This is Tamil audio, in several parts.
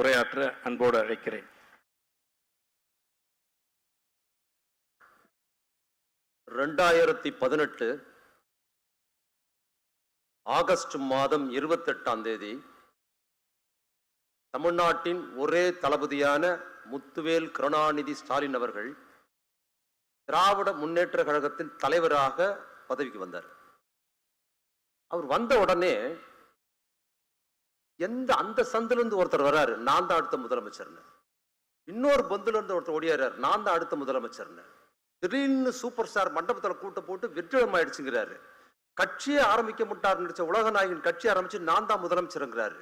உரையாற்ற அன்போடு அழைக்கிறேன். ரெண்டாயிரத்தி பதினெட்டு ஆகஸ்ட் மாதம் இருபத்தெட்டாம் தேதி தமிழ்நாட்டின் ஒரே தளபதியான முத்துவேல் கருணாநிதி ஸ்டாலின் அவர்கள் திராவிட முன்னேற்ற கழகத்தின் தலைவராக பதவிக்கு வந்தார். அவர் வந்த உடனே எந்த அந்த சந்திலிருந்து ஒருத்தர் வர்றாரு? நான் தான் அடுத்த முதலமைச்சர்னு. இன்னொரு பந்துலேருந்து ஒருத்தர் ஓடியாரு நான் தான் அடுத்த முதலமைச்சர்னு. திடீர்னு சூப்பர் ஸ்டார் மண்டபத்தில் கூட்ட போட்டு வெற்றிடம் ஆயிடுச்சுங்கிறாரு கட்சியை ஆரம்பிக்க முட்டார் நடிச்ச உலக நாயகன் கட்சி ஆரம்பிச்சு நான் தான் முதலமைச்சருங்கிறாரு.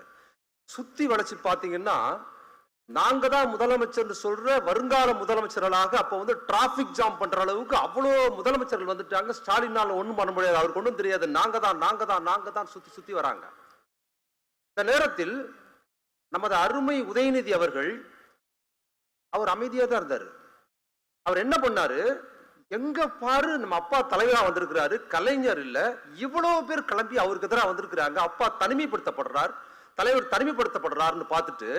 சுத்தி வளைச்சு பார்த்தீங்கன்னா நாங்க தான் முதலமைச்சர்னு சொல்ற வருங்கால முதலமைச்சர்களாக அப்போ வந்து டிராபிக் ஜாம் பண்ற அளவுக்கு அவ்வளோ முதலமைச்சர்கள் வந்துட்டாங்க. ஸ்டாலினால் ஒன்றும் பண்ண முடியாது. அவருக்கு ஒன்றும் தெரியாது. நாங்க தான் நாங்க தான் நாங்க தான் சுத்தி சுத்தி வராங்க. இந்த நேரத்தில் நமது அருமை உதயநிதி அவர்கள் அவர் அமைதியாக தான் இருந்தார். அவர் என்ன பண்ணாரு? எங்க பாரு நம்ம அப்பா தலைவராக வந்திருக்கிறாரு கலைஞர் இல்ல இவ்வளவு பேர் கிளம்பி அவருக்கு எதிராக வந்திருக்கிறாங்க அப்பா தனிமைப்படுத்தப்படுறார் தலைவர் தனிமைப்படுத்தப்படுறாருன்னு பார்த்துட்டு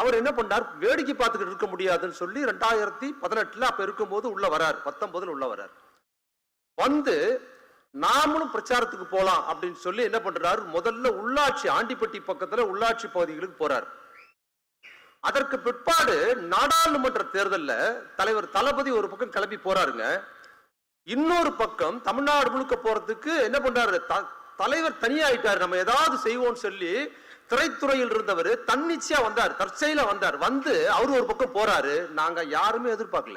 அவர் என்ன பண்ணார்? வேடிக்கை பார்த்துக்கிட்டு இருக்க முடியாதுன்னு சொல்லி ரெண்டாயிரத்தி பதினெட்டுல அப்ப இருக்கும்போது உள்ள வரார் பத்தொன்பதுல உள்ள வரார். வந்து நாமளும் பிரச்சாரத்துக்கு போகலாம் அப்படின்னு சொல்லி என்ன பண்றாரு? முதல்ல உள்ளாட்சி ஆண்டிப்பட்டி பக்கத்துல உள்ளாட்சி பகுதிகளுக்கு போறார். அதற்கு பிற்பாடு நாடாளுமன்ற தேர்தலில் தலைவர் தளபதி ஒரு பக்கம் கிளம்பி போறாருங்க. இன்னொரு பக்கம் தமிழ்நாடு முழுக்க போறதுக்கு என்ன பண்றாரு? த- தலைவர் தனியாயிட்டாரு. நம்ம ஏதாவது செய்வோம்னு சொல்லி திரைத்துறையில் இருந்தவர் தன்னிச்சையா வந்தார். தற்செயலா வந்தார். வந்து அவரு ஒரு பக்கம் போறாரு. நாங்க யாருமே எதிர்பார்க்கல.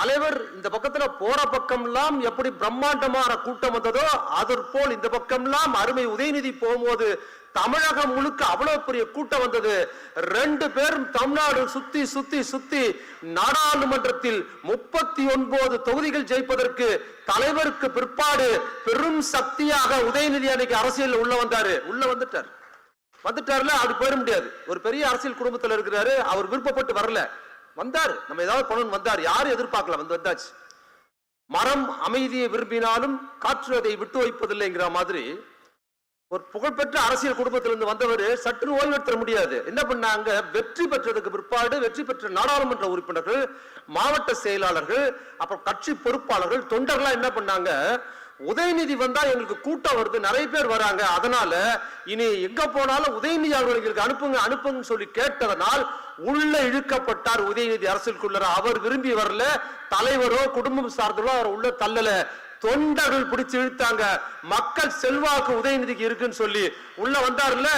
தலைவர் இந்த பக்கத்துல போற பக்கம்லாம் எப்படி பிரம்மாண்டமான கூட்டம் வந்ததோ அதற்போல் இந்த பக்கம்லாம் அருமை உதயநிதி போகும்போது தமிழகம் முழுக்க அவ்வளவு பெரிய கூட்டம் வந்தது. ரெண்டு பேரும் தமிழ்நாடு சுத்தி சுத்தி சுத்தி நாடாளுமன்றத்தில் முப்பத்தி ஒன்பது தொகுதிகள் ஜெயிப்பதற்கு தலைவருக்கு பிற்பாடு பெரும் சக்தியாக உதயநிதி அன்னைக்கு அரசியல் உள்ள வந்தாரு. உள்ள வந்துட்டார். வந்துட்டாருல அப்படி போயிட முடியாது. ஒரு பெரிய அரசியல் குடும்பத்துல இருக்கிறாரு. அவர் விருப்பப்பட்டு வரல. வந்தார். நம்ம ஏதாவது பண்ணணும் வந்தார். யாரும் எதிர்பார்க்கல? வந்து வந்தாச்சு. மரம் அமைதியை விரும்பினாலும் காற்று அதை விட்டு வைப்பதில்லைங்கிற மாதிரி ஒரு புகழ்பெற்ற அரசியல் குடும்பத்திலிருந்து வந்தவர் சற்று ஓய்வெடுத்த முடியாது. என்ன பண்ணாங்க? வெற்றி பெற்றதுக்கு பிற்பாடு வெற்றி பெற்ற நாடாளுமன்ற உறுப்பினர்கள் மாவட்ட செயலாளர்கள் அப்புறம் கட்சி பொறுப்பாளர்கள் தொண்டர்களா என்ன பண்ணாங்க? உதயநிதி வந்தா எங்களுக்கு கூட்டம் வருது. நிறைய பேர் வராங்க. அதனால இனி எங்க போனாலும் உதயநிதி அவர்களுக்கு அனுப்புங்க அனுப்புங்க சொல்லி கேட்டதனால் உள்ள இழுக்கப்பட்டார் உதயநிதி அரசுக்குள்ள அவர் விரும்பி வரல. தலைவரோ குடும்பம் சார்ந்தோ அவர் உள்ள தள்ளல. தொண்டர்கள் பிடிச்சு இழுத்தாங்க. மக்கள் செல்வாக்கு உதயநிதிக்கு இருக்குன்னு சொல்லி உள்ள வந்தார்ல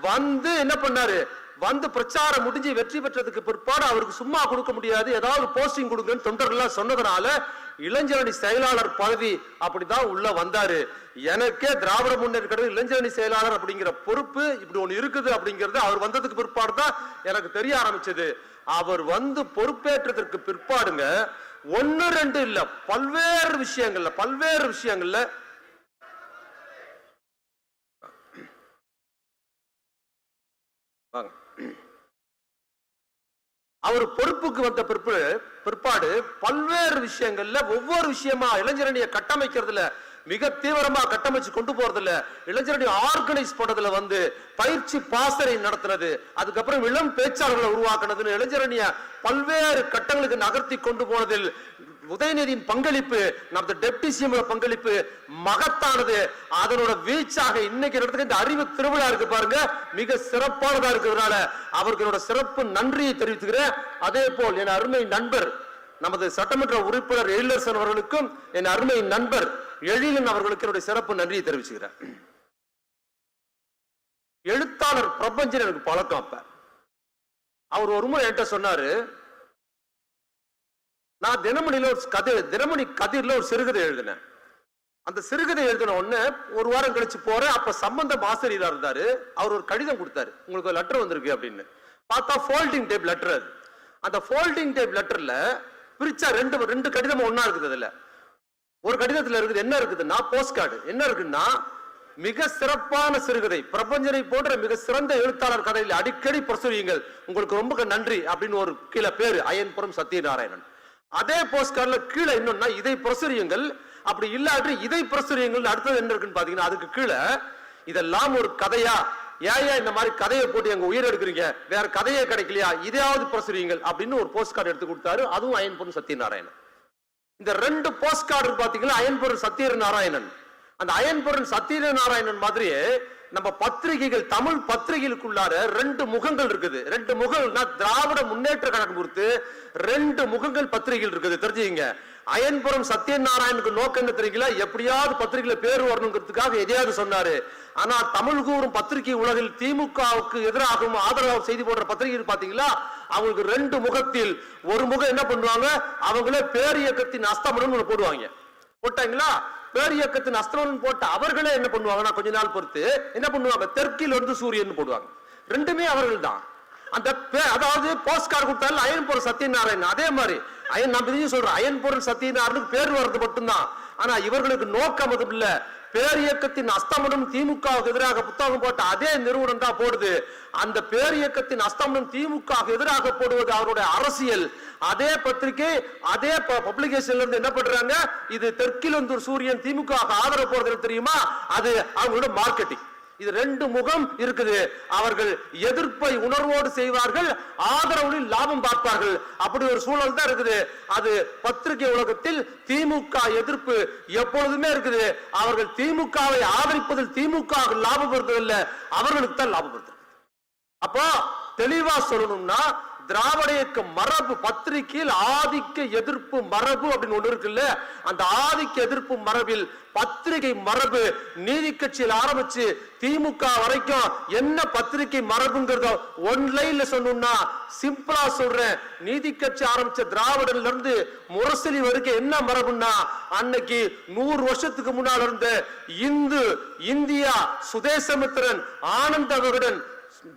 வந்து என்ன பண்ணாரு? வந்து பிரச்சாரம் முடிஞ்சு வெற்றி பெற்றதுக்கு பிற்பாடு அவருக்கு சும்மா கொடுக்க முடியாது. ஏதாவது போஸ்டிங் கொடுங்கன்னு தொண்டர்கள்லாம் சொன்னதுனால இளைஞரணி செயலாளர் பதவி அப்படிதான் உள்ள வந்தாரு. எனக்கே திராவிட முன்னேற்ற கழக இளைஞரணி செயலாளர் அப்படிங்கிற பொறுப்பு இப்படி ஒன்று இருக்குது அப்படிங்கிறது அவர் வந்ததுக்கு பிற்பாடு தான் எனக்கு தெரிய ஆரம்பிச்சது. அவர் வந்து பொறுப்பேற்றதற்கு பிற்பாடுங்க ஒன்று ரெண்டு இல்லை பல்வேறு விஷயங்கள்ல பல்வேறு விஷயங்கள்ல அவர் பொறுப்புக்கு வந்த பிற்பு பிற்பாடு பல்வேறு விஷயங்கள்ல ஒவ்வொரு விஷயமா இளைஞரணியை கட்டமைக்கிறதுல மிக தீவிரமா கட்டமைச்சு கொண்டு போறதுல இளைஞரணி ஆர்கனைஸ் பண்றதுல வந்து பயிற்சி பாசறை நடத்துனது. அதுக்கப்புறம் இளம் பேச்சாளர்களை உருவாக்குனதுன்னு இளைஞரணிய பல்வேறு கட்டங்களுக்கு நகர்த்தி கொண்டு போனதில் உதயநிதியின் பங்களிப்பு நமது டெப்டி சிஎம் பங்களிப்பு மகத்தானது. அதனோட வீழ்ச்சியாக இன்னைக்கு நடத்துக்கு இந்த அறிவு திருவிழா இருக்கு பாருங்க. மிக சிறப்பானதா இருக்கிறதுனால அவர்களோட சிறப்பு நன்றியை தெரிவித்துக்கிறேன். அதே போல் என் அருமை நண்பர் நமது சட்டமன்ற உறுப்பினர் எழிலரசன் அவர்களுக்கும் என் அருமை நண்பர் எழிலன் அவர்களுக்கு என்னுடைய சிறப்பு நன்றியை தெரிவிச்சுக்கிறேன். எழுத்தாளர் பிரபஞ்சன் எனக்கு பழக்கம் அப்ப. அவர் ஒரு முறை என்கிட்ட சொன்னாரு நான் தினமணில ஒரு கதை தினமணி கதிரில் ஒரு சிறுகதை எழுதினேன். அந்த சிறுகதை எழுதின உடனே ஒரு வாரம் கழிச்சு போறேன். அப்ப சம்பந்தம் ஆசிரியரா இருந்தாரு. அவர் ஒரு கடிதம் கொடுத்தாரு. உங்களுக்கு ஒரு லெட்டர் வந்திருக்கு அப்படின்னு. பார்த்தா ஃபோல்டிங் டேப் லெட்டர் அது. அந்த ஃபோல்டிங் டேப் லெட்டர்ல பிரிச்சா ரெண்டு ரெண்டு கடிதமும் ஒன்னா இருக்குது அதுல. ஒரு கடிதத்துல இருக்குது என்ன இருக்குதுன்னா போஸ்ட் கார்டு என்ன இருக்குன்னா மிக சிறப்பான சிறுகதை. பிரபஞ்சனை போன்ற மிக சிறந்த எழுத்தாளர் கதையில் அடிக்கடி பிரசுரியுங்கள். உங்களுக்கு ரொம்ப நன்றி அப்படின்னு ஒரு கீழே பேரு அயன்புரம் சத்யநாராயணன். அதே போஸ்ட் கார்டுல கீழே இன்னொன்னா இதை பிரசுரியுங்கள். அப்படி இல்லாட்டி இதை பிரசுரியுங்கள். அடுத்தது என்ன இருக்குன்னு பாத்தீங்கன்னா அதுக்கு கீழே இதெல்லாம் ஒரு கதையா? ஏயா இந்த மாதிரி கதையை போட்டு எங்க உயிர் எடுக்கிறீங்க? வேற கதையே கிடைக்கலையா? இதையாவது பிரசுரியுங்கள். அப்படின்னு ஒரு போஸ்ட் கார்டு எடுத்து கொடுத்தாரு. அதுவும் அயன்பொருள் சத்யநாராயணன். இந்த ரெண்டு போஸ்ட் கார்டு பாத்தீங்கன்னா அயன்பொருள் சத்யநாராயணன். அந்த அயன்பொருள் சத்யநாராயணன் மாதிரியே நம்ம பத்திரிகைகள் தமிழ் பத்திரிகைகளுக்குள்ளார ரெண்டு முகங்கள் இருக்குது. ரெண்டு முகங்கள்னா திராவிட முன்னேற்ற கழகம் குறித்து ரெண்டு முகங்கள் பத்திரிகைகள் இருக்குது. தெரிஞ்சுங்க அயன்புரம் சத்யநாராயணுக்கு நோக்கம் என்ன தெரியுங்களா? எப்படியாவது பத்திரிகையில பேர் வரணுங்கிறதுக்காக எதையாவது சொன்னாரு. ஆனா தமிழ் கூறும் பத்திரிகை உலகில் திமுகவுக்கு எதிராகவும் ஆதரவாக செய்தி போடுற பத்திரிகை பாத்தீங்களா அவங்களுக்கு ரெண்டு முகத்தில் ஒரு முகம் என்ன பண்ணுவாங்க? அவங்களே பேர் இயக்கத்தின் அஸ்தமனம் ஒண்ணு போடுவாங்க. போட்டாங்களா? பேர் இயக்கத்தின் அஸ்தமனம் போட்ட அவர்களே என்ன பண்ணுவாங்கன்னா கொஞ்ச நாள் பொறுத்து என்ன பண்ணுவாங்க? தெற்கில் இருந்து சூரியன் போடுவாங்க. ரெண்டுமே அவர்கள் தான் அந்த அதாவது போஸ்ட் கார்டு கொடுத்தாலும் அயன் பொருள் சத்யநாராயணன். அதே மாதிரி அயன் நான் சொல்றேன் அயன் பொருள் சத்யநாராயணுக்கு பேர் வர்றது மட்டும்தான். ஆனா இவர்களுக்கு நோக்கம் அதுவும் இல்லை. பேரியக்கத்தின் அஸ்தமனம் திமுகவுக்கு எதிராக புத்தகம் போட்ட அதே நிறுவனம் தான் போடுது. அந்த பேரியக்கத்தின் அஸ்தமனம் திமுகவுக்கு எதிராக போடுவது அவருடைய அரசியல். அதே பத்திரிகை அதே பப்ளிகேஷன்ல இருந்து என்ன பண்றாங்க? இது தெற்கிலந்தூர் சூரியன் திமுக ஆதரவு போடுறது தெரியுமா? அது அவங்களோட மார்க்கெட்டிங் இது ரெண்டு முகம் இருக்குது. அவர்கள் எதிர்ப்பை உணர்வோடு செய்வார்கள் ஆதரவுகளில் லாபம் பார்ப்பார்கள். அப்படி ஒரு சூழல் தான் இருக்குது. அது பத்திரிகை உலகத்தில் திமுக எதிர்ப்பு எப்பொழுதுமே இருக்குது. அவர்கள் திமுகவை ஆதரிப்பதில் திமுக லாபம் பெறுவதில்லை அவர்களுக்கு தான் லாபம் பெறுது அப்போ தெளிவா சொல்லணும்னா திராவிட இயக்க மரபு பத்திரிகையில் ஆதிக்க எதிர்ப்பு மரபு அப்படின்னு ஒன்று இருக்குல்ல? அந்த ஆதிக்க எதிர்ப்பு மரபில் பத்திரிகை மரபு நீதி கட்சியில் ஆரம்பிச்சு திமுக வரைக்கும் என்ன பத்திரிகை மரபுங்கிறத ஒன் லைன்ல சொன்னோம்னா சிம்பிளா சொல்றேன். நீதி கட்சி ஆரம்பிச்ச திராவிடன்ல இருந்து முரசொலி வரைக்கும் என்ன மரபுன்னா அன்னைக்கு நூறு வருஷத்துக்கு முன்னால் இருந்த இந்து இந்தியா சுதேசமித்திரன் ஆனந்த விகடன்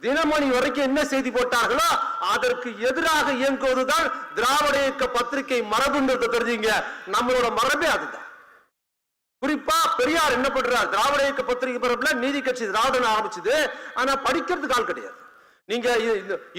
தினமணி வரைக்கும் என்ன செய்தி போட்டார்களோ அதற்கு எதிராக இயங்குவதுதான் திராவிட இயக்க பத்திரிகை மரபுன்றதை தெரிஞ்சுங்க. நம்மளோட மரபே அதுதான். குறிப்பா பெரியார் என்ன பண்றார்? திராவிட இயக்க பத்திரிகை மரபுல நீதி கட்சி திராவிடன் ஆரம்பிச்சது. ஆனா படிக்கிறதுக்கு ஆள் கிடையாது. நீங்க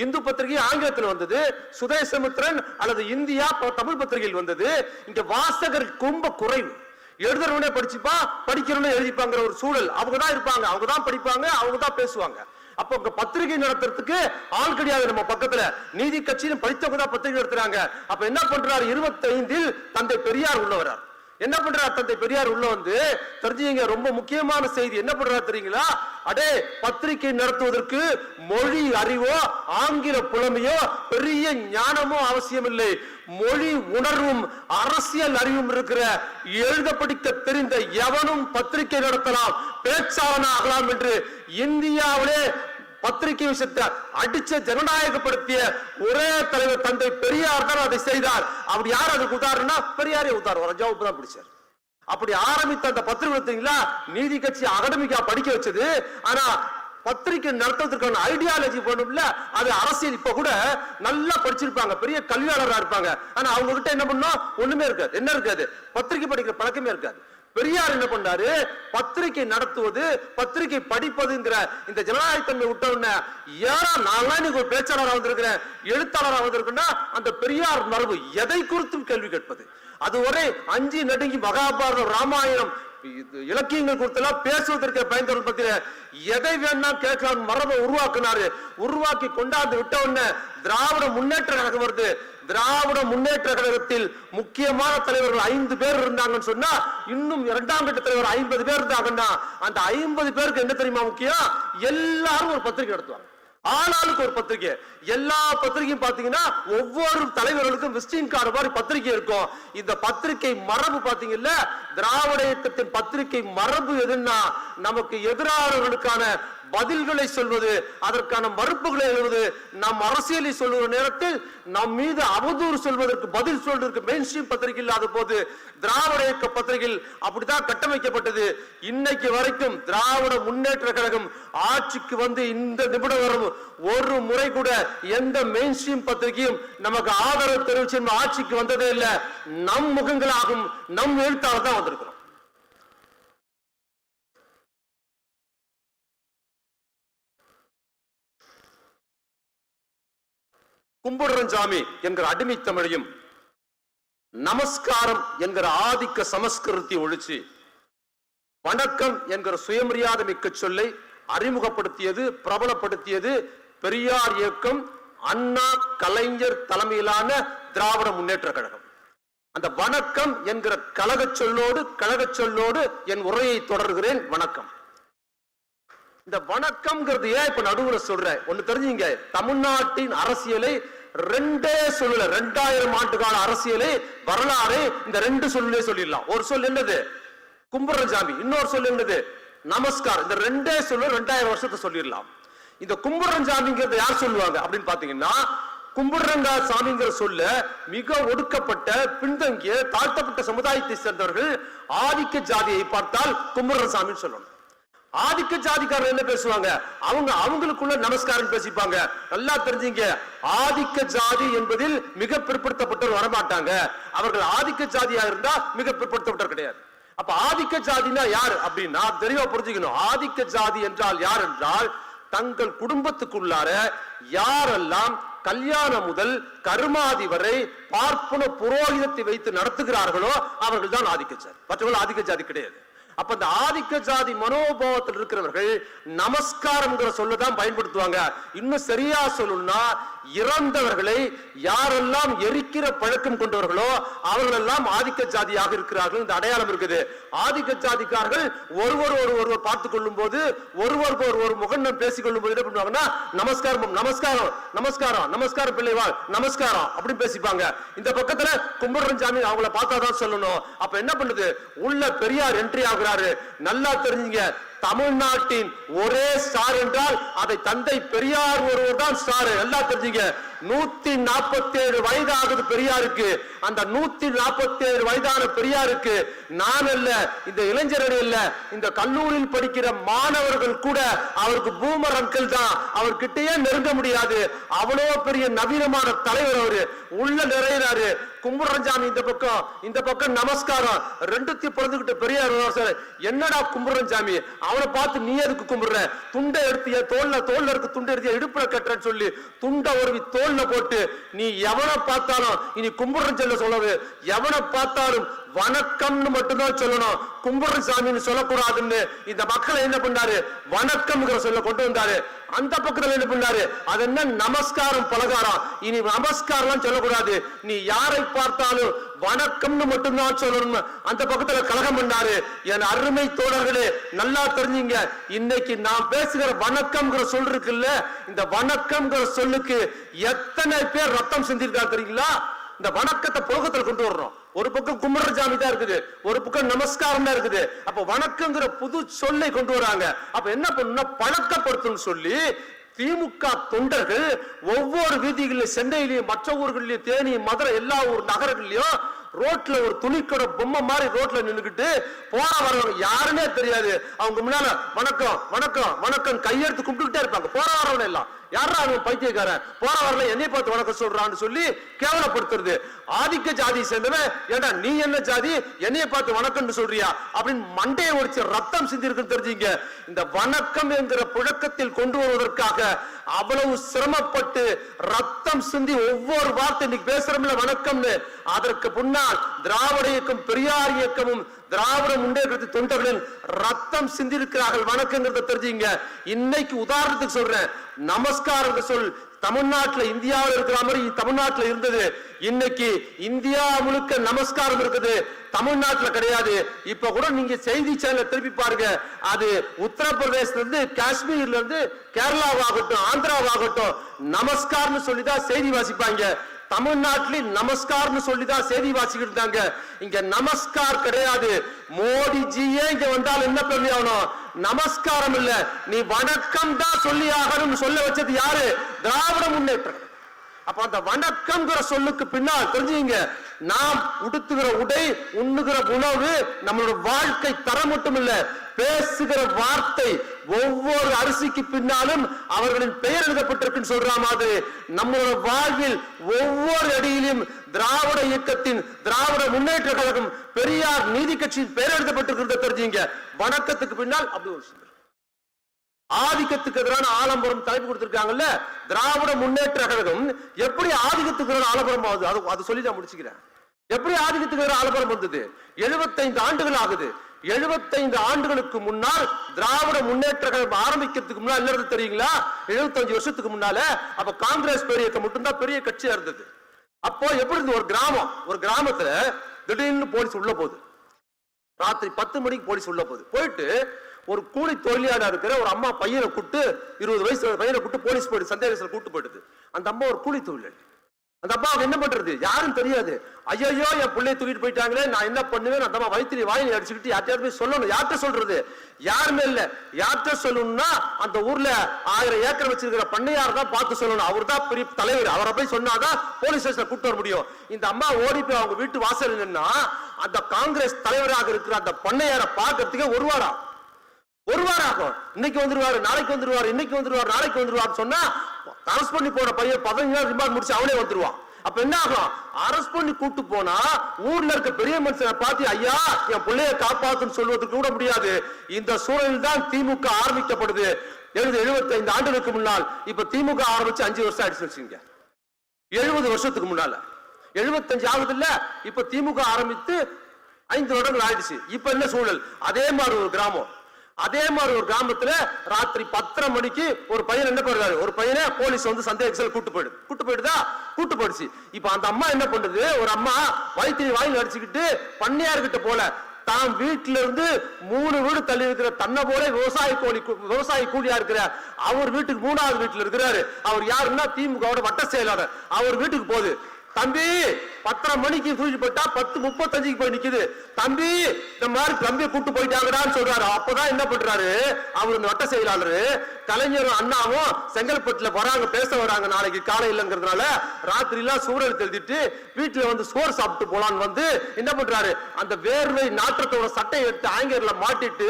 இந்து பத்திரிகை ஆங்கிலத்தில் வந்தது சுதேசமித்ரன் அல்லது இந்தியா தமிழ் பத்திரிகையில் வந்தது. இங்க வாசகர் ரொம்ப குறைவு. எழுதுறவனே படிச்சுப்பா படிக்கிறவனே எழுதிப்பாங்கிற ஒரு சூழல். அவங்க தான் இருப்பாங்க. அவங்க தான் படிப்பாங்க அவங்க தான் பேசுவாங்க. அப்ப உங்க பத்திரிகை நடத்துறதுக்கு ஆள் கிடையாது. நம்ம பக்கத்துல நீதி கட்சின்னு படித்த கூட பத்திரிகை நடத்துறாங்க. அப்ப என்ன பண்றாரு? இருபத்தி ஐந்தில் தந்தை பெரியார் உள்ள வர்றார் என்ன பண்றார் தந்தை பெரியார் உள்ள வந்து? தெரிஞ்சுங்க ரொம்ப முக்கியமான செய்தி. என்ன பண்றாரு தெரியுங்களா? அடே பத்திரிகை நடத்துவதற்கு மொழி அறிவோ ஆங்கில புலமையோ பெரிய ஞானமோ அவசியம் இல்லை மொழி உணர்வும் அரசியல் அறிவும் இருக்கிற எழுத படிக்க தெரிந்த எவனும் பத்திரிகை நடத்தலாம் பேச்சாளனாகலாம் என்று இந்தியாவிலே பத்திரிகை விஷயத்தை அடிச்ச ஜனநாயகப்படுத்திய ஒரே தலைவர் தந்தை பெரியார் தான் அதை செய்தார். அப்படி யார் அதுக்கு உதாரணம்னா பெரியாரே உதாரணம் ரஜாவுக்கு தான் பிடிச்சார். அப்படி ஆரம்பித்த அந்த பத்திரிகை பார்த்தீங்களா நீதி கட்சி அகடமிக்கா படிக்க வச்சது. ஆனா பத்திரிகை நடத்துறதுக்கான ஐடியாலஜி பண்ணும்ல அது அரசியல் இப்ப கூட நல்லா படிச்சிருப்பாங்க பெரிய கல்வியாளரா இருப்பாங்க. ஆனா அவங்க கிட்ட என்ன பண்ணோம் ஒண்ணுமே இருக்காது. என்ன இருக்காது? பத்திரிகை படிக்கிற பழக்கமே இருக்காது. பெரியார் என்ன பண்ணாரு? பத்திரிகை நடத்துவது பத்திரிகை படிப்பதுங்கிற இந்த ஜனநாயகத்தன்மை விட்டவுடனே உடனே ஏறா நான் இன்னைக்கு ஒரு பேச்சாளராக வந்திருக்கிறேன் எழுத்தாளராக வந்திருக்குன்னா அந்த பெரியார் மரபு எதை குறித்தும் கேள்வி கேட்பது? அதுவரை அஞ்சு நடுங்கி மகாபாரதம் ராமாயணம் இலக்கியங்கள் கொடுத்தெல்லாம் பேசுவதற்கு பயன்படுத்த பத்திர எதை வேணா கேட்கலாம் மரபை உருவாக்குனாரு. உருவாக்கி கொண்டாந்து விட்ட உடனே திராவிட முன்னேற்ற கழகம் வருது. திராவிட முன்னேற்ற கழகத்தில் முக்கியமான தலைவர்கள் ஐந்து பேர் இருந்தாங்கன்னு சொன்னா இன்னும் இரண்டாம் கட்ட தலைவர் ஐம்பது பேர் இருந்தாங்கன்னா அந்த ஐம்பது பேருக்கு என்ன தெரியுமா முக்கியம்? எல்லாரும் ஒரு பத்திரிகை நடத்துவாங்க. ஆளாளுக்கு ஒரு பத்திரிகை. எல்லா பத்திரிகையும் பாத்தீங்கன்னா ஒவ்வொரு தலைவர்களுக்கும் விசிட்டிங் கார்டு மாதிரி பத்திரிகை இருக்கும். இந்த பத்திரிகை மரபு பாத்தீங்கல்ல திராவிட இயக்கத்தின் பத்திரிகை மரபு எதுன்னா நமக்கு எதிரானவர்களுக்கான பதில்களை சொல்வது அதற்கான மறுப்புகளை எழுவது நம் அரசியலை சொல்லுகிற நேரத்தில் நம் மீது அவதூறு சொல்வதற்கு பதில் சொல்வதற்கு மெயின் ஸ்ட்ரீம் பத்திரிகை இல்லாத போது திராவிட இயக்க பத்திரிகையில் அப்படித்தான் கட்டமைக்கப்பட்டது. இன்னைக்கு வரைக்கும் திராவிட முன்னேற்ற கழகம் ஆட்சிக்கு வந்து இந்த நிமிடம் வரும் ஒரு முறை கூட எந்த மெயின் ஸ்ட்ரீம் பத்திரிகையும் நமக்கு ஆதரவு தெரிவிச்சு ஆட்சிக்கு வந்ததே இல்லை. நம் முகங்களாகும் நம் எழுத்தாளர் தான் வந்திருக்கிறோம். கும்பிடுறன் சாமி என்கிற அடிமை தமிழையும் நமஸ்காரம் என்கிற ஆதிக்க சமஸ்கிருதி ஒழிச்சு வணக்கம் என்கிற சுயமரியாதை மிக்க சொல்லை அறிமுகப்படுத்தியது பிரபலப்படுத்தியது பெரியார் இயக்கம் அண்ணா கலைஞர் தலைமையிலான திராவிட முன்னேற்ற கழகம். அந்த வணக்கம் என்கிற கழக சொல்லோடு கழக சொல்லோடு என் உரையை தொடர்கிறேன். வணக்கம். இந்த வணக்கம்ங்கிறது ஏன் இப்ப நடுவுல சொல்றேன் ஒண்ணு தெரிஞ்சுங்க. தமிழ்நாட்டின் அரசியலை ரெண்டே சொல்லல ரெண்டாயிரம் ஆண்டு கால அரசியலை வரலாறு இந்த ரெண்டு சொல்லே சொல்லிடலாம். ஒரு சொல் என்னது? கும்பரன் சாமி இன்னொரு சொல் என்னது? நமஸ்கார். இந்த ரெண்டே சொல்லு ரெண்டாயிரம் வருஷத்தை சொல்லிடலாம். இந்த கும்புரன் சாமிங்கிறத யார் சொல்லுவாங்க அப்படின்னு பாத்தீங்கன்னா கும்பிடுறங்க சாமிங்கிற சொல்ல மிக ஒடுக்கப்பட்ட பின்தங்கிய தாழ்த்தப்பட்ட சமுதாயத்தை சேர்ந்தவர்கள் ஆதிக்க ஜாதியை பார்த்தால் கும்பிடுற சாமின்னு சொல்லணும். ஆதிக்க ஜாதிக்காரர் என்ன பேசுவாங்க? அவங்க அவங்களுக்குள்ள நமஸ்காரம் பேசிப்பாங்க. நல்லா தெரிஞ்சுங்க. ஆதிக்க ஜாதி என்பதில் மிக பிற்படுத்தப்பட்டவர் வரமாட்டாங்க. அவர்கள் ஆதிக்க ஜாதியா இருந்தா மிக பிற்படுத்தப்பட்டவர் கிடையாது. அப்ப ஆதிக்க ஜாதினா யார் அப்படின்னா தெளிவா புரிஞ்சுக்கணும். ஆதிக்க ஜாதி என்றால் யார் என்றால் தங்கள் குடும்பத்துக்குள்ளார யாரெல்லாம் கல்யாணம் முதல் கருமாதி வரை பார்ப்பன புரோகிதத்தை வைத்து நடத்துகிறார்களோ அவர்கள் தான் ஆதிக்க ஜாதி. மற்றவர்கள் ஆதிக்க ஜாதி கிடையாது. அப்ப இந்த ஆதிக்க ஜாதி மனோபாவத்தில் இருக்கிறவர்கள் நமஸ்காரம்ங்கிற சொல்லதான் பயன்படுத்துவாங்க. இன்னும் சரியா சொல்லணும்னா இறந்தவர்களை யாரெல்லாம் எரிக்கிற பழக்கம் கொண்டவர்களோ அவர்களெல்லாம் ஆதிக்க ஜாதியாக இருக்கிறார்கள் இந்த அடையாளம் இருக்குது. ஆதிக்க ஜாதிக்காரர்கள் ஒருவர் ஒரு ஒருவர் பார்த்துக் கொள்ளும் போது ஒருவருக்கு ஒரு ஒரு முகண்ணம் பேசிக் கொள்ளும் போது என்ன பண்ணுவாங்கன்னா நமஸ்காரம் நமஸ்காரம் நமஸ்காரம் நமஸ்காரம் பிள்ளைவாள் நமஸ்காரம் அப்படின்னு பேசிப்பாங்க. இந்த பக்கத்துல கும்பிடுறன் சாமி அவங்கள பார்த்தாதான் சொல்லணும். அப்ப என்ன பண்ணுது? உள்ள பெரியார் என்ட்ரி ஆகுறாரு. நல்லா தெரிஞ்சுங்க. தமிழ்நாட்டின் ஒரே ஸ்டார் என்றால் அதை தந்தை பெரியார் ஒருவர் தான் ஸ்டார் நல்லா தெரிஞ்சுங்க. நூத்தி நாற்பத்தி ஏழு வயது பெரியாருக்கு. அந்த நூத்தி நாற்பத்தி ஏழு வயதான பெரியாருக்கு நான் அல்ல இந்த இளைஞர்கள் இல்ல இந்த கல்லூரியில் படிக்கிற மாணவர்கள் கூட அவருக்கு பூமர் அங்கிள் தான். அவர்கிட்டயே நெருங்க முடியாது. அவ்வளோ பெரிய நவீனமான தலைவர் அவரு. உள்ள நிறையிறாரு. கும்புரஞ்சாமி இந்த பக்கம் இந்த பக்கம் நமஸ்காரம். ரெண்டுத்தையும் பிறந்துகிட்ட பெரியார் சார். என்னடா கும்புரஞ்சாமி? அவனை பார்த்து நீ எதுக்கு கும்பிடுற? துண்டை எடுத்து தோல்ல தோல்ல இருக்க துண்டை எடுத்து இடுப்புல கட்டுறேன்னு சொல்லி துண்டை ஒரு தோல்ல போட்டு நீ எவனை பார்த்தாலும் இனி கும்பிடுறன்னு சொல்ல சொல்லாது. எவனை பார்த்தாலும் வணக்கம்னு மட்டும்தான் சொல்லணும். கும்பிடுற சாமின்னு சொல்லக்கூடாதுன்னு இந்த மக்களை என்ன பண்ணாரு? வணக்கம்ங்கிற சொல்ல கொண்டு வந்தாரு. அந்த பக்கத்துல என்ன பண்ணாரு? அது என்ன நமஸ்காரம் பலகாரம். இனி நமஸ்காரம் சொல்லக்கூடாது. நீ யாரை பார்த்தாலும் வணக்கம்னு மட்டும்தான் சொல்லணும் அந்த பக்கத்துல கலகம் பண்ணாரு. என் அருமை தோழர்களே நல்லா தெரிஞ்சுங்க. இன்னைக்கு நான் பேசுகிற வணக்கம்ங்கிற சொல் இருக்குல்ல இந்த வணக்கம்ங்கிற சொல்லுக்கு எத்தனை பேர் ரத்தம் செஞ்சிருக்காரு தெரியுங்களா? இந்த வணக்கத்தை புழக்கத்தில் கொண்டு வர்றோம் ஒரு பக்கம் கும்பிடுற சாமி தான் இருக்குது ஒரு பக்கம் நமஸ்காரம் தான் இருக்குது. அப்ப வணக்கங்கிற புது சொல்லை கொண்டு வராங்க. அப்ப என்ன பண்ணும்னா பழக்கப்படுத்தும் சொல்லி திமுக தொண்டர்கள் ஒவ்வொரு வீதிகளிலும் சென்னையிலையும் மற்ற ஊர்களிலையும் தேனி மதுரை எல்லா ஊர் நகரங்கள்லயும் ரோட்ல ஒரு துணிக்கடை பொம்மை மாதிரி ரோட்ல நின்றுக்கிட்டு போற வரவங்க யாருன்னே தெரியாது. அவங்க முன்னால வணக்கம் வணக்கம் வணக்கம் கையெடுத்து கும்பிட்டுக்கிட்டே இருப்பாங்க. போற வரவங்க எல்லாம். யாரா அவன் பைத்தியக்காரன்? போற வரல என்னை பார்த்து வணக்கம் சொல்றான்னு சொல்லி கேவலப்படுத்துறது. ஆதிக்க ஜாதி சேர்ந்தவன் ஏண்டா நீ என்ன ஜாதி? என்னைய பார்த்து வணக்கம்னு சொல்றியா? அப்படின்னு மண்டையை ஒடிச்சு ரத்தம் சிந்திருக்குன்னு தெரிஞ்சுங்க. இந்த வணக்கம் என்கிற புழக்கத்தில் கொண்டு வருவதற்காக அவ்வளவு சிரமப்பட்டு ரத்தம் சிந்தி ஒவ்வொரு வார்த்தை இன்னைக்கு பேசுறோம்ல வணக்கம்னு. அதற்கு முன்னால் திராவிட இயக்கம் பெரியார் இயக்கமும் திராவிட முன்னேற்றத்து தொண்டர்களின் ரத்தம் சிந்திருக்கிறார்கள். வணக்கங்கிறத தெரிஞ்சுங்க. இன்னைக்கு உதாரணத்துக்கு சொல்றேன். நமஸ்காரம் சொல் தமிழ்நாட்டில் இந்தியாவில் இருக்கிற மாதிரி தமிழ்நாட்டில் இருந்தது. இன்னைக்கு இந்தியா முழுக்க நமஸ்காரம் இருக்குது. தமிழ்நாட்டில் கிடையாது. இப்ப கூட நீங்க செய்தி சேனல் திருப்பி பாருங்க. அது உத்தரப்பிரதேசத்துல இருந்து காஷ்மீர்ல இருந்து கேரளாவாகட்டும் ஆந்திராவாகட்டும் நமஸ்கார்னு சொல்லி தான் செய்தி வாசிப்பாங்க. தமிழ்நாட்டில் நமஸ்கார்னு சொல்லிதான் செய்தி வாசிக்கிட்டு இருந்தாங்க. இங்க நமஸ்கார் கிடையாது. மோடிஜியே இங்க வந்தால் என்ன பண்ணி ஆகணும்? நமஸ்காரம் இல்ல. நீ வணக்கம் தான் சொல்லி ஆகணும்னு சொல்ல வச்சது யாரு? திராவிட முன்னேற்றம். அப்ப அந்த வணக்கம்ங்கிற சொல்லுக்கு பின்னால் தெரிஞ்சுங்க நாம் உடுத்துகிற உடை உண்ணுகிற உணவு நம்மளோட வாழ்க்கை தரம் மட்டும் இல்லை பேசுகிற வார்த்தை ஒவ்வொரு அரிசிக்கு பின்னாலும் அவர்களின் பெயர் எழுதப்பட்டிருக்குன்னு சொல்ற மாதிரி. நம்மளோட வாழ்வில் ஒவ்வொரு அடியிலும் திராவிட இயக்கத்தின் திராவிட முன்னேற்ற கழகம் பெரியார் நீதி கட்சியின் பெயர் எழுதப்பட்டிருக்கிறத தெரிஞ்சுங்க. வணக்கத்துக்கு பின்னால் அப்படி ஒரு ஆதிக்கத்துக்கு எதிரான ஆலம்பரம் தலைப்பு கொடுத்திருக்காங்கல்ல? திராவிட முன்னேற்ற கழகம் எப்படி ஆதிக்கத்துக்கு எதிரான ஆலம்பரம் ஆகுது அது அதை சொல்லி நான் முடிச்சுக்கிறேன். எப்படி ஆதிக்கத்துக்கு எதிரான ஆலம்பரம் வந்தது? 75 ஆண்டுகள் ஆகுது. 75 ஆண்டுகளுக்கு முன்னால் திராவிட முன்னேற்ற கழகம் ஆரம்பிக்கிறதுக்கு முன்னால் என்ன தெரியுங்களா? 75 வருஷத்துக்கு முன்னால அப்ப காங்கிரஸ் பெரிய இயக்கம் மட்டும்தான் பெரிய கட்சியா இருந்தது. அப்போ எப்படி இருந்தது? ஒரு கிராமம் ஒரு கிராமத்துல திடீர்னு போலீஸ் உள்ள போகுது. ராத்திரி பத்து மணிக்கு போலீஸ் உள்ள போகுது. போயிட்டு ஒரு கூலி தொழிலாளர் இருக்கிற ஒரு அம்மா பையனை கூட்டு இருபது வயசு பையனை கூட்டு போலீஸ் போயிட்டு சந்தேகத்தில் கூட்டு போயிடுது அந்த அம்மா ஒரு கூலி தொழிலாளி. அந்த அப்பாவுக்கு என்ன பண்றது? யாரும் தெரியாது. ஐயோ என் பிள்ளைய தூக்கிட்டு போயிட்டாங்களே நான் என்ன பண்ணுவேன்? அந்த அம்மா வயிற்றுல வாயில அடிச்சுக்கிட்டு யார்கிட்ட போய் சொல்லணும். யார்கிட்ட சொல்றது? யாருமே இல்ல. யார்கிட்ட சொல்லணும்னா அந்த ஊர்ல ஆயிரம் ஏக்கர் வச்சிருக்கிற பண்ணையார் தான் பார்த்து சொல்லணும். அவர் தான் பெரிய தலைவர். அவரை போய் சொன்னாதான் போலீஸ் ஸ்டேஷன் கூட்டு வர முடியும். இந்த அம்மா ஓடி போய் அவங்க வீட்டு வாசல் நின்னா அந்த காங்கிரஸ் தலைவராக இருக்கிற அந்த பண்ணையாரை பார்க்கறதுக்கே ஒரு வாரம். ஒரு வாரம் ஆகும். இன்னைக்கு வந்துருவாரு நாளைக்கு வந்துருவாரு இன்னைக்கு வந்துருவாரு நாளைக்கு வந்துருவாரு சொன்னா அரெஸ்ட் பண்ணி போன பையன் பதினஞ்சு நாள் ரிமாண்ட் முடிச்சு அவனே வந்துருவான். அப்ப என்ன ஆகும்? அரெஸ்ட் பண்ணி கூட்டு போனா ஊர்ல இருக்க பெரிய மனுஷனை பார்த்து ஐயா என் பிள்ளைய காப்பாத்துன்னு சொல்வதற்கு கூட முடியாது. இந்த சூழலில் தான் திமுக ஆரம்பிக்கப்படுது. எழுபது எழுபத்தி ஐந்து ஆண்டுகளுக்கு முன்னால் இப்ப திமுக ஆரம்பிச்சு அஞ்சு வருஷம் ஆயிடுச்சு வச்சுங்க எழுபது வருஷத்துக்கு முன்னால. எழுபத்தஞ்சு ஆகுது இல்ல இப்ப திமுக ஆரம்பித்து ஐந்து வருடங்கள் ஆயிடுச்சு. இப்ப என்ன சூழல்? அதே மாதிரி ஒரு கிராமம். அதே மாதிரி ஒரு கிராமத்துல ராத்திரி பத்தரை மணிக்கு ஒரு பையன் என்ன பண்றாரு? ஒரு பையனை போலீஸ் வந்து சந்தேகத்தில் கூட்டு போயிடுது கூட்டு போயிடுதா கூட்டு போயிடுச்சு. இப்ப அந்த அம்மா என்ன பண்றது ஒரு அம்மா வயிற்று வாயில் அடிச்சுக்கிட்டு பண்ணையார்கிட்ட போல தான் வீட்டுல இருந்து மூணு வீடு தள்ளி இருக்கிற தன்னை போல விவசாய கூலி விவசாய கூலியா இருக்கிற அவர் வீட்டுக்கு மூணாவது வீட்டுல இருக்கிறாரு. அவர் யாருன்னா திமுகவோட வட்ட செயலாளர். அவர் வீட்டுக்கு போகுது. தம்பி பத்தரை மணிக்கு தூக்கிட்டு போயிட்டா பத்து முப்பத்தஞ்சுக்கு போய் நிக்குது. தம்பி இந்த மாதிரி தம்பியை கூட்டு போயிட்டாங்கடான்னு சொல்றாரு. அப்பதான் என்ன பண்றாரு? அவர் இந்த வட்ட செயலாளரு கலைஞரும் அண்ணாவும் செங்கல்பட்டுல வராங்க பேச வராங்க நாளைக்கு காலையிலங்கிறதுனால ராத்திரி எல்லாம் சூழல் எழுதிட்டு வீட்டுல வந்து சோறு சாப்பிட்டு போலான்னு வந்து என்ன பண்றாரு? அந்த வேர்வை நாற்றத்தோட சட்டையை எடுத்து ஆங்கர்ல மாட்டிட்டு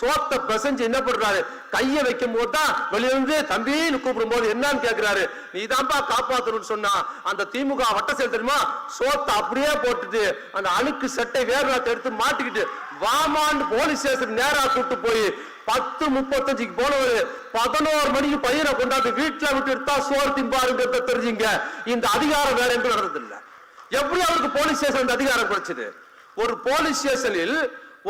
சோத்தை பிசைஞ்சு என்ன பண்றாரு? கையை வைக்கும் போது தான் வெளியிருந்து தம்பின்னு கூப்பிடும் போது என்னன்னு கேட்கிறாரு நீதான்பா காப்பாத்தணும்னு சொன்னா. அந்த திமுக வட்ட செயல் தெரியுமா? சோத்தை அப்படியே போட்டுட்டு அந்த அணுக்கு சட்டை வேர்வாத்தை எடுத்து மாட்டிக்கிட்டு வாமான்னு போலீஸ் ஸ்டேஷன் நேரா கூட்டு போய் பத்து முப்பத்தஞ்சுக்கு போனவரு பதினோரு மணிக்கு பையனை கொண்டாந்து வீட்டுல விட்டு எடுத்தா சோறு திம்பாருங்கிறத தெரிஞ்சுங்க. இந்த அதிகாரம் வேற எங்கும் இல்லை எப்படி அவருக்கு போலீஸ் ஸ்டேஷன் அதிகாரம் கிடைச்சது? ஒரு போலீஸ் ஸ்டேஷனில்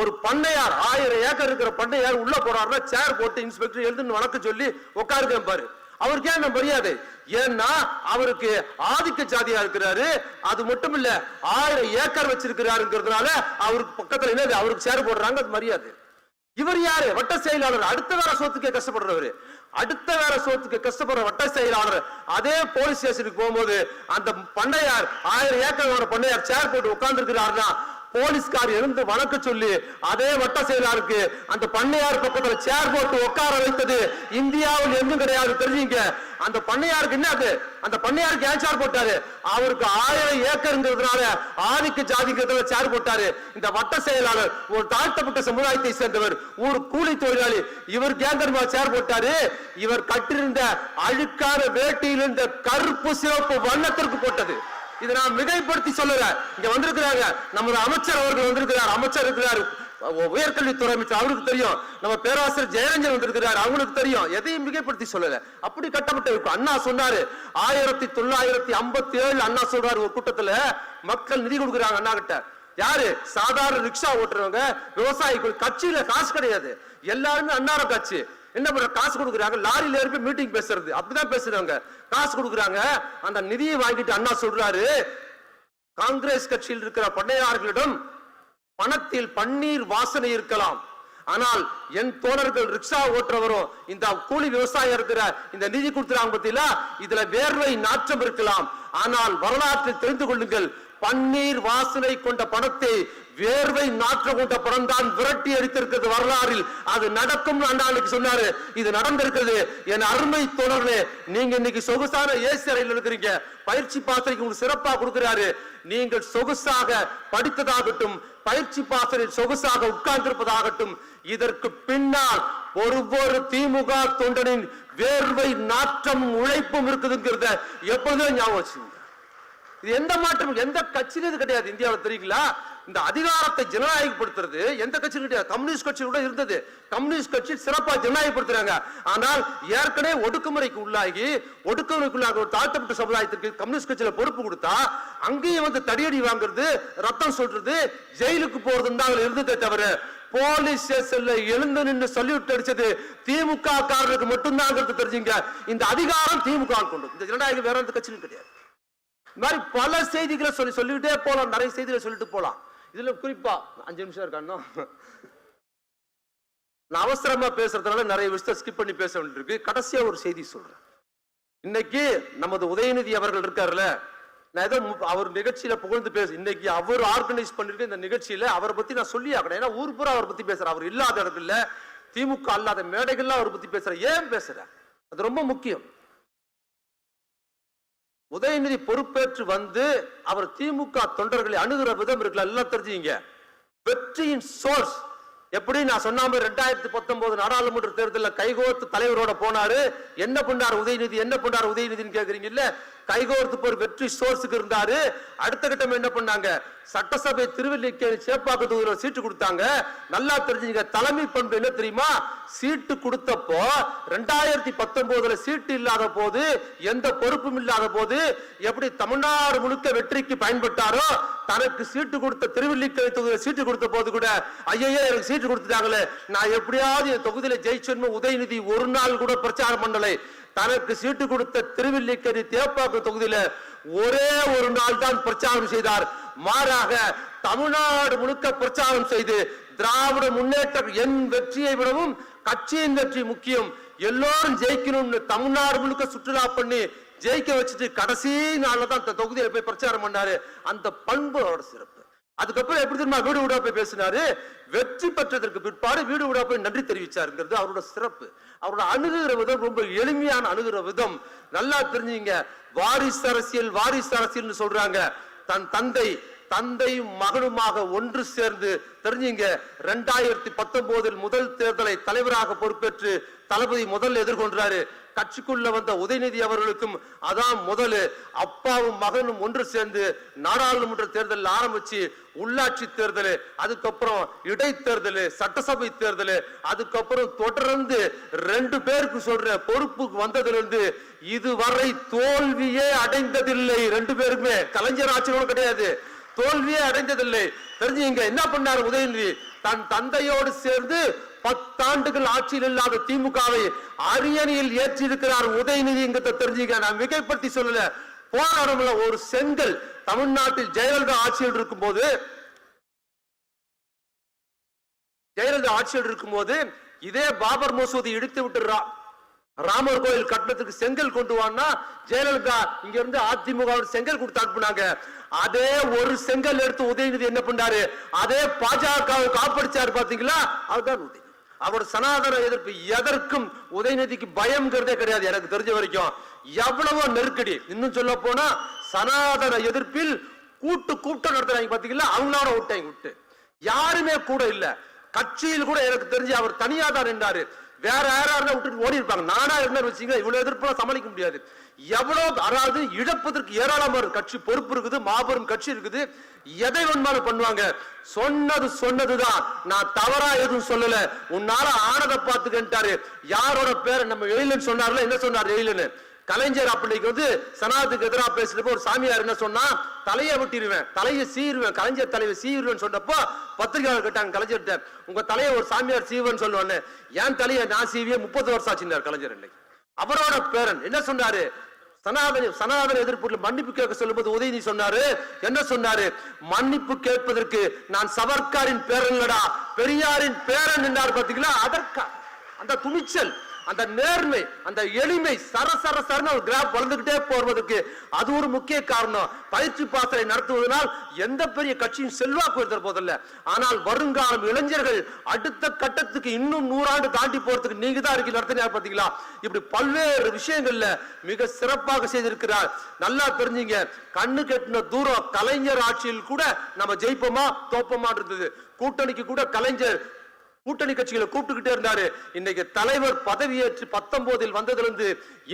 ஒரு பண்ணையார் ஆயிரம் ஏக்கர் இருக்கிற பண்ணையார் உள்ள போறாருன்னா சேர் போட்டு இன்ஸ்பெக்டர் எழுதுன்னு வணக்கம் சொல்லி உட்காருக்கேன் பாரு அவருக்கு ஏன் மரியாதை. ஏன்னா அவருக்கு ஆதிக்க ஜாதியா இருக்கிறாரு. அது மட்டும் இல்ல ஆயிரம் ஏக்கர் வச்சிருக்கிறாருங்கிறதுனால அவருக்கு பக்கத்துல என்னது அவருக்கு சேர் போடுறாங்க அது மரியாதை. இவர் யாரு? வட்ட செயலாளர். அடுத்த வேற சோத்துக்கு கஷ்டப்படுறவர். அடுத்த வேற சோத்துக்கு கஷ்டப்படுற வட்ட செயலாளர். அதே போலீஸ் ஸ்டேஷனுக்கு போகும்போது அந்த பண்ணையார் ஆயிரம் ஏக்கர் பண்ணையார் சேர் போட்டு உட்கார்ந்து இருக்கிறாருன்னா போலீஸ்கார் எழுந்து வழக்கு சொல்லி அதே வட்ட செயலாருக்கு அந்த பண்ணையார் பக்கத்துல சேர் போட்டு உட்கார வைத்தது இந்தியாவில் எங்கும் கிடையாது தெரிஞ்சுங்க. அந்த பண்ணையாருக்கு என்ன அது? அந்த பண்ணையாருக்கு ஏன் சேர் போட்டாரு? அவருக்கு ஆயிரம் ஏக்கருங்கிறதுனால ஆதிக்க ஜாதிங்கிறதுல சேர் போட்டாரு. இந்த வட்ட செயலாளர் ஒரு தாழ்த்தப்பட்ட சமுதாயத்தை சேர்ந்தவர் ஒரு கூலி தொழிலாளி. இவருக்கு ஏன் சேர் போட்டாரு. இவர் கட்டிருந்த அழுக்கான வேட்டியில் இருந்த கருப்பு சிவப்பு வண்ணத்திற்கு போட்டது. இதை நான் மிகைப்படுத்தி சொல்லுறேன். இங்க வந்திருக்கிறாங்க. நமது அமைச்சர் அவர்கள் வந்திருக்கிறார். அமைச்சர் இருக்கிறார். உயர்கல்வித்துறை அமைச்சர். அவருக்கு தெரியும். நம்ம பேராசிரியர் ஜெயரஞ்சன் வந்திருக்கிறார். அவங்களுக்கு தெரியும். எதையும் மிகைப்படுத்தி சொல்லல. அப்படி கட்டப்பட்ட இருக்கும் அண்ணா சொன்னாரு. ஆயிரத்தி தொள்ளாயிரத்தி ஐம்பத்தி ஏழு அண்ணா சொல்றாரு ஒரு கூட்டத்துல. மக்கள் நிதி கொடுக்குறாங்க அண்ணா கிட்ட. யாரு? சாதாரண ரிக்ஷா ஓட்டுறவங்க விவசாயிகள். கட்சியில காசு கிடையாது. எல்லாருமே அன்னார கட்சி. என்ன பண்ற காசு கொடுக்குறாங்க. லாரியில ஏறி மீட்டிங் பேசுறது. அப்படிதான் பேசுறாங்க. காசு கொடுக்குறாங்க. அந்த நிதியை வாங்கிட்டு அண்ணா சொல்றாரு. காங்கிரஸ் கட்சியில் இருக்கிற பண்ணையாளர்களிடம் பணத்தில் பன்னீர் வாசனை இருக்கலாம். ஆனால் என் தோழர்கள் ரிக்ஷா ஓட்டுறவரும் இந்த கூலி விவசாயம் இருக்கிற இந்த நிதி கொடுத்துறாங்க பத்தியில இதுல வேர்வை நாற்றம் இருக்கலாம். ஆனால் வரலாற்றில் தெரிந்து கொள்ளுங்கள். பன்னீர் வாசனை கொண்ட பணத்தை வேர்வை நாற்றம் கொண்ட பணம் தான் விரட்டி அடித்திருக்கிறது வரலாறில். அது நடக்கும் அண்ணாளுக்கு சொன்னாரு. இது நடந்திருக்கிறது. என் அருமை தோழர்களே நீங்க இன்னைக்கு சொகுசான ஏசி அறையில் இருக்கிறீங்க. பயிற்சி பாசறைக்கு உங்களுக்கு சிறப்பா கொடுக்கிறாரு. நீங்கள் சொகுசாக படித்ததாகட்டும் பயிற்சி பாசனில் சொகுசாக உட்கார்ந்திருப்பதாகட்டும் இதற்கு பின்னால் ஒவ்வொரு திமுக தொண்டனின் வேர்வை நாற்றம் உழைப்பும் இருக்குதுங்கிறத எப்போதும் ஞாபகம் வச்சுங்க இது எந்த மாற்றம்? எந்த கட்சியிலும் இது கிடையாது. இந்தியாவில் தெரியுங்களா? இந்த அதிகாரத்தை ஜனநாயகப்படுத்துறது எந்த கட்சியும் கிடையாது. கம்யூனிஸ்ட் கட்சி கூட இருந்தது. கம்யூனிஸ்ட் கட்சி சிறப்பாக ஜனநாயகப்படுத்துறாங்க. ஆனால் ஏற்கனவே ஒடுக்குமுறைக்கு உள்ளாகி ஒடுக்குமுறைக்குள்ளாக ஒரு தாழ்த்தப்பட்ட சமுதாயத்திற்கு கம்யூனிஸ்ட் கட்சியில பொறுப்பு கொடுத்தா அங்கேயும் வந்து தடியடி வாங்குறது ரத்தம் சொல்றது ஜெயிலுக்கு போறதுன்னு தான் இருந்ததே தவிர போலீஸ் ஸ்டேஷன்ல எழுந்து நின்று சொல்லிவிட்டு அடிச்சது திமுக காரருக்கு மட்டும்தான் தெரிஞ்சுங்க. இந்த அதிகாரம் திமுக கொண்டு இந்த ஜனநாயகம் வேற எந்த கட்சியும் கிடையாது. இந்த மாதிரி பல செய்திகளை சொல்லி சொல்லிக்கிட்டே போகலாம் நிறைய செய்திகளை சொல்லிட்டு போலாம். இதுல குறிப்பா அஞ்சு நிமிஷம் இருக்கானோ நான் அவசரமா பேசுறதுனால நிறைய விஷயத்தை ஸ்கிப் பண்ணி பேச வேண்டியிருக்கு. கடைசியா ஒரு செய்தி சொல்றேன். இன்னைக்கு நமது உதயநிதி அவர்கள் இருக்காருல்ல நான் ஏதோ அவர் நிகழ்ச்சியில புகழ்ந்து பேச இன்னைக்கு அவர் ஆர்கனைஸ் பண்ணிருக்க இந்த நிகழ்ச்சியில அவரை பத்தி நான் சொல்லி ஆகணும். ஏன்னா ஊர் பூரா அவரை பத்தி பேசுறேன் அவர் இல்லாத இடத்துல திமுக அல்லாத மேடைகள்லாம் அவரை பத்தி பேசுறேன் ஏன் பேசுறேன் அது ரொம்ப முக்கியம். உதயநிதி பொறுப்பேற்று வந்து அவர் திமுக தொண்டர்களை அணுகுற விதம் இருக்குல்ல எல்லாம் தெரிஞ்சுங்க வெற்றியின் சோர்ஸ் எப்படி நான் சொன்ன மாதிரி ரெண்டாயிரத்தி பத்தொன்பது நாடாளுமன்ற தேர்தலில் கைகோர்த்து தலைவரோட போனாரு. என்ன பண்ணார் உதயநிதி? என்ன பண்ணாரு உதயநிதின்னு கேக்குறீங்கல்ல கைகோர்த்து போர் வெற்றி சோர்ஸுக்கு இருந்தாரு. அடுத்த கட்டம் என்ன பண்ணாங்க? சட்டசபை திருவல்லிக்கேணி சேப்பாக்க தொகுதியில் சீட்டு கொடுத்தாங்க. நல்லா தெரிஞ்சுங்க தலைமை பண்பு என்ன தெரியுமா? சீட்டு கொடுத்தப்போ ரெண்டாயிரத்தி பத்தொன்பதுல சீட்டு இல்லாத போது எந்த பொறுப்பும் இல்லாத போது எப்படி தமிழ்நாடு முழுக்க வெற்றிக்கு பயன்பட்டாரோ தனக்கு சீட்டு கொடுத்த திருவல்லிக்கேணி தொகுதியில் சீட்டு கொடுத்த போது கூட ஐயையே எனக்கு சீட்டு கொடுத்துட்டாங்களே. நான் எப்படியாவது என் தொகுதியில் ஜெயிச்சோன்னு உதயநிதி ஒரு நாள் கூட பிரச்சாரம் பண்ணலை. தனக்கு சீட்டு கொடுத்த திருவில்லிக்கேரி தேப்பாக்கு தொகுதியில ஒரே ஒரு நாள் தான் பிரச்சாரம் செய்தார். மாறாக தமிழ்நாடு முழுக்க பிரச்சாரம் செய்து திராவிட முன்னேற்ற என் வெற்றியை விடவும் கட்சியின் வெற்றி முக்கியம். எல்லோரும் ஜெயிக்கணும்னு தமிழ்நாடு முழுக்க சுற்றுலா பண்ணி ஜெயிக்க வச்சுட்டு கடைசி நாள்ல தான் அந்த தொகுதியில போய் பிரச்சாரம் பண்ணாரு. அந்த பண்பு அவரோட சிறப்பு. அதுக்கப்புறம் எப்படி தெரியுமா வீடு வீடா போய் பேசினாரு? வெற்றி பெற்றதற்கு பிற்பாடு வீடு வீடா போய் நன்றி தெரிவிச்சாருங்கிறது அவரோட சிறப்பு. அவரோட அணுகுகிற விதம் ரொம்ப எளிமையான அணுகுற விதம். நல்லா தெரிஞ்சுங்க. வாரிசு அரசியல் வாரிசு அரசியல்னு சொல்றாங்க. தன் தந்தை தந்தையும் மகனுமாக ஒன்று சேர்ந்து தெரிஞ்சுங்க. ரெண்டாயிரத்தி பத்தொன்பதில் முதல் தேர்தலை தலைவராக பொறுப்பேற்று தளபதி முதல் எதிர்கொண்டாரு. கட்சிக்குள்ள வந்த உதயநிதி அவர்களுக்கும் அதான் முதலு. அப்பாவும் மகனும் ஒன்று சேர்ந்து நாடாளுமன்ற தேர்தல் ஆரம்பிச்சு உள்ளாட்சி தேர்தல் அதுக்கப்புறம் இடைத்தேர்தல் சட்டசபை தேர்தல் அதுக்கப்புறம் தொடர்ந்து ரெண்டு பேருக்கு சொல்ற பொறுப்புக்கு வந்ததிலிருந்து இதுவரை தோல்வியே அடைந்ததில்லை ரெண்டு பேருக்குமே. கலைஞர் ஆட்சியோட கிடையாது. தோல்வியே அடைந்ததில்லை. தெரிஞ்சுங்க என்ன பண்ணாரு உதயநிதி? தன் தந்தையோடு சேர்ந்து பத்தாண்டுகள் ஆட்சியில் இல்லாத திமுகவை அரியணையில் ஏற்றிருக்கிறார் உதயநிதி தெரிஞ்சுக்க நான் மிகைப்படுத்தி சொல்லல. போராடம்ல ஒரு செங்கல் தமிழ்நாட்டில் ஜெயலலிதா ஆட்சியில் இருக்கும்போது ஜெயலலிதா ஆட்சியில் இருக்கும்போது இதே பாபர் மசூதி இடித்து விட்டுறா ராமர் கோயில் கட்டணத்துக்கு செங்கல் கொண்டு வான்னா ஜெயலலிதா இங்க இருந்து அதிமுக செங்கல் கொடுத்து அனுப்புனாங்க. அதே ஒரு செங்கல் எடுத்து உதயநிதி என்ன பண்ணாரு? அதே பாஜக காப்படிச்சாரு பாத்தீங்களா? அதுதான் உதயநிதி. அவரோட சனாதன எதிர்ப்பு எதற்கும் உதயநிதிக்கு பயம்ங்கிறதே கிடையாது. எனக்கு தெரிஞ்ச வரைக்கும் எவ்வளவோ நெருக்கடி. இன்னும் சொல்ல போனா சனாதன எதிர்ப்பில் கூட்டு கூட்டம் நடத்துறாங்க பாத்தீங்களா? அவங்களோட விட்டாங்க விட்டு யாருமே கூட இல்ல. கட்சியில் கூட எனக்கு தெரிஞ்சு அவர் தனியா தான் நின்றாரு. வேற யாராவது விட்டுட்டு ஓடி இருப்பாங்க. நானா இருந்தா வச்சுங்க இவ்வளவு எதிர்ப்பெல்லாம் சமாளிக்க முடியாது. எவ்வளவு அதாவது இழப்பதற்கு ஏராளமான கட்சி பொறுப்பு இருக்குது மாபெரும் கட்சி இருக்குது. எதை வேணுமானு பண்ணுவாங்க. சொன்னது சொன்னதுதான். நான் தவறா எதுவும் சொல்லல. உன்னால ஆனதை பார்த்துக்கிட்டாரு யாரோட பேரை நம்ம எழிலன் சொன்னார்ல? என்ன சொன்னார் எழிலன் கலைஞர் அப்படிக்கு வந்து சனாதுக்கு எதிராக பேசுறப்ப ஒரு சாமியார் என்ன சொன்னா தலையை விட்டிருவேன் தலையை சீருவேன் கலைஞர் தலையை சீருவேன் சொன்னப்போ பத்திரிகையாளர் கேட்டாங்க கலைஞர்கிட்ட உங்க தலையை ஒரு சாமியார் சீவன் சொல்லுவானே என் தலையை நான் சீவியே? முப்பது வருஷம் ஆச்சுனார் கலைஞர் இன்னைக்கு. அவரோட பேரன் என்ன சொன்னாரு? சனாதன சனாதன எதிர்ப்பு மன்னிப்பு கேட்க சொல்லும்போது உதயநிதி சொன்னாரு என்ன சொன்னாரு? மன்னிப்பு கேட்பதற்கு நான் சவர்க்காரின் பேரன் பெரியாரின் பேரன் என்றார் பாத்தீங்களா? அதற்கா அந்த துணிச்சல். அந்த நேர்மை அந்த எளிமை சர சர சரன்னு ஒரு கிராப் வளர்ந்துகிட்டே போவதற்கு அது ஒரு முக்கிய காரணம். பயிற்சி பாசறை நடத்துவதனால் எந்த பெரிய கட்சியும் செல்வாக்கு இருந்த போதில்ல ஆனால் வருங்காலம் இளைஞர்கள் அடுத்த கட்டத்துக்கு இன்னும் நூறாண்டு தாண்டி போறதுக்கு நீங்க தான் இருக்கு நடத்தினா பாத்தீங்களா? இப்படி பல்வேறு விஷயங்கள்ல மிக சிறப்பாக செய்திருக்கிறார். நல்லா தெரிஞ்சீங்க. கண்ணு கெட்டின தூரம் கலைஞர் ஆட்சியில் கூட நம்ம ஜெயிப்போமா தோப்பமா இருந்தது. கூட்டணிக்கு கூட கலைஞர் கூட்டணி கட்சிகளை கூப்பிட்டுக்கிட்டே இருந்தாரு. இன்னைக்கு தலைவர் பதவியேற்று பத்தொன்பதில் வந்ததிலிருந்து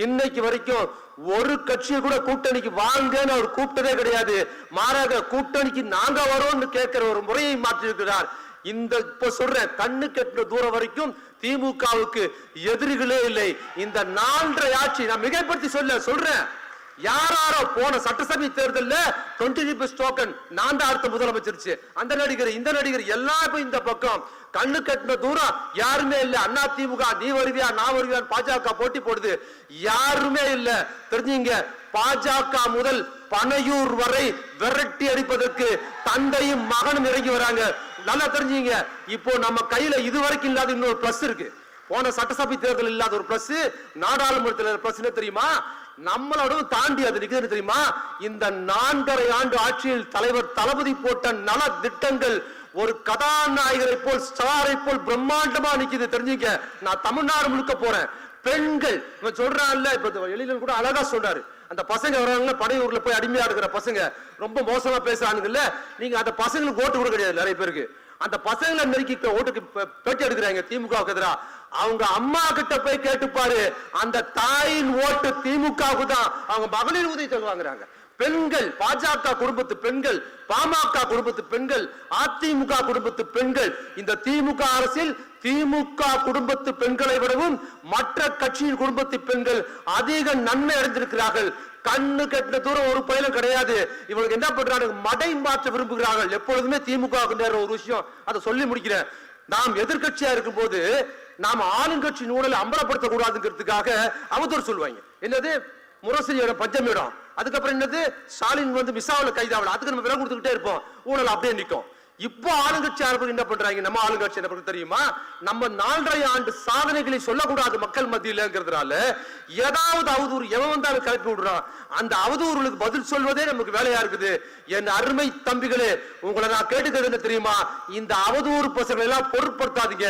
இன்னைக்கு வரைக்கும் ஒரு கட்சியை கூட கூட்டணிக்கு வாங்கன்னு அவர் கூப்பிட்டதே கிடையாது. மாறாக கூட்டணிக்கு நாங்க வரோம்னு கேட்கிற ஒரு முறையை மாற்றிருக்கிறார் இந்த இப்ப சொல்றேன் கண்ணு கெட்டின தூரம் வரைக்கும் திமுகவுக்கு எதிரிகளே இல்லை. இந்த நான்கரை ஆட்சி நான் மிகைப்படுத்தி சொல்ல சொல்றேன். யாராரோ போன சட்டசபை தேர்தலில் டுவெண்ட்டி ருபீஸ் டோக்கன் நான் தான் அடுத்த முதலமைச்சிருச்சு. அந்த நடிகர் இந்த நடிகர் எல்லாருக்கும் இந்த பக்கம் கண்ணு கட்டின தூரம் யாருமே இல்ல. அண்ணா திமுக நீ வருவியா நான் வருவியான்னு பாஜக போட்டி போடுது. யாருமே இல்ல. தெரிஞ்சுங்க பாஜக முதல் பனையூர் வரை விரட்டி அடிப்பதற்கு தந்தையும் மகனும் இறங்கி வராங்க. நல்லா தெரிஞ்சுங்க இப்போ நம்ம கையில இதுவரைக்கும் இல்லாத இன்னொரு பிளஸ் இருக்கு. போன சட்டசபை தேர்தல் இல்லாத ஒரு பிளஸ் நாடாளுமன்றத்தில் பிளஸ் தெரியுமா? நம்மளோட தாண்டி அது நிக்குதுன்னு தெரியுமா? இந்த நான்கரை ஆண்டு ஆட்சியில் தலைவர் தளபதி போட்ட நல திட்டங்கள் ஒரு கதாநாயகரை போல் ஸ்டாரை போல் பிரம்மாண்டமா நிக்குது. தெரிஞ்சுக்க நான் தமிழ்நாடு முழுக்க போறேன். பெண்கள் இவன் சொல்றான்ல இப்ப எழிலன் கூட அழகா சொல்றாரு. அந்த பசங்க வர்றாங்கல்ல படையூர்ல போய் அடிமையா இருக்கிற பசங்க ரொம்ப மோசமா பேசுறானுங்கல்ல நீங்க அந்த பசங்களுக்கு ஓட்டு கூட கிடையாது நிறைய பேருக்கு. அந்த பசங்களை நெருக்கி ஓட்டுக்கு பேட்டி எடுக்கிறாங்க திமுகவுக்கு எதிராக. அவங்க அம்மா கிட்ட போய் கேட்டுப்பாரு அந்த தாயின் ஓட்டு திமுகவுக்கு தான். அவங்க மகளிர் உதவி தொகை வாங்குறாங்க. பெண்கள் பாஜக குடும்பத்து பெண்கள் பாமக குடும்பத்து பெண்கள் அதிமுக குடும்பத்து பெண்கள் இந்த திமுக அரசில் திமுக குடும்பத்து பெண்களை விடவும் மற்ற கட்சியின் குடும்பத்து பெண்கள் அதிக நன்மை அடைந்திருக்கிறார்கள். கண்ணு கட்டின தூரம் ஒரு பயிலும் கிடையாது. இவங்களுக்கு என்ன பண்றாங்க? மடை மாற்ற விரும்புகிறார்கள். எப்பொழுதுமே திமுக ஒரு விஷயம் அதை சொல்லி முடிக்கிறேன். நாம் எதிர்க்கட்சியா இருக்கும்போது நாம் ஆளுங்கட்சி ஊழலை அம்பலப்படுத்தக்கூடாதுங்கிறதுக்காக அவதூறு சொல்லுவாங்க. என்னது? முரசொலியோட பஞ்சமிடம் அதுக்கப்புறம் என்னது? ஸ்டாலின் வந்து மிஸ்ஸாவில் கைதாவல அதுக்கு நம்ம விலை கொடுத்துக்கிட்டே இருப்போம். ஊழல் அப்படியே நிற்கும். இப்போ ஆளுங்கட்சி ஆளுநர் என்ன பண்றாங்க? நம்ம ஆளுங்கட்சி என்ன தெரியுமா? நம்ம நாலரை ஆண்டு சாதனைகளை சொல்லக்கூடாது மக்கள் மத்தியிலங்கிறதுனால ஏதாவது அவதூறு எவன் வந்தாலும் கிளப்பி விடுறான். அந்த அவதூறுகளுக்கு பதில் சொல்வதே நமக்கு வேலையா இருக்குது. என் அருமை தம்பிகளே உங்களை நான் கேட்டுக்கிறது என்ன தெரியுமா? இந்த அவதூறு பசங்களை எல்லாம் பொருட்படுத்தாதீங்க.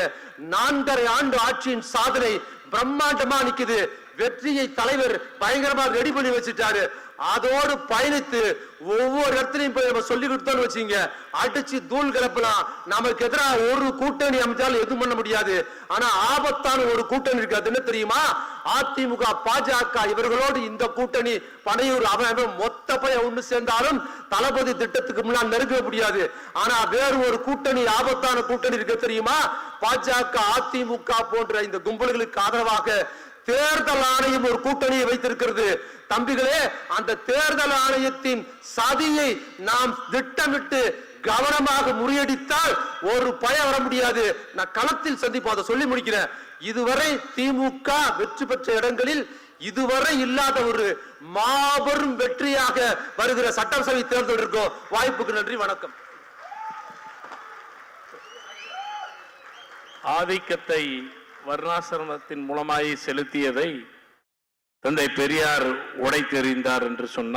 நான்கரை ஆண்டு ஆட்சியின் சாதனை பிரம்மாண்டமா நிக்குது. வெற்றியை தலைவர் பயங்கரமா ரெடி பண்ணி வச்சுட்டாரு. அதோடு பயணித்து ஒவ்வொரு இடத்துலையும் போய் நம்ம சொல்லி கொடுத்தோம்னு வச்சுங்க அடிச்சு தூள் கிளப்பலாம் நமக்கு எதிராக ஒரு கூட்டணி அமைச்சாலும் எதுவும் பண்ண முடியாது. ஆனா ஆபத்தான ஒரு கூட்டணி இருக்கு. அது என்ன தெரியுமா? அதிமுக பாஜக இவர்களோடு இந்த கூட்டணி பனையூர் அவன் மொத்த பையன் ஒண்ணு சேர்ந்தாலும் தளபதி திட்டத்துக்கு முன்னால் நெருங்க முடியாது. ஆனா வேறு ஒரு கூட்டணி ஆபத்தான கூட்டணி இருக்க தெரியுமா? பாஜக அதிமுக போன்ற இந்த கும்பல்களுக்கு ஆதரவாக தேர்தல் ஆணையம் ஒரு கூட்டணியை வைத்திருக்கிறது. தம்பிகளே அந்த தேர்தல் ஆணையத்தின் சதியை நாம் திட்டமிட்டு கவனமாக முறியடித்தால் ஒரு பயம் வர முடியாது. நான் களத்தில் சந்திப்போம் அதை சொல்லி முடிக்கிறேன். இதுவரை திமுக வெற்றி பெற்ற இடங்களில் இதுவரை இல்லாத ஒரு மாபெரும் வெற்றியாக வருகிற சட்டசபை தேர்தல் இருக்கும். வாய்ப்புக்கு நன்றி வணக்கம். ஆதிக்கத்தை வர்ணாசிரமத்தின் மூலமாய் செலுத்தியதை தந்தை பெரியார் உடைத்தெறிந்தார் என்று சொன்னார்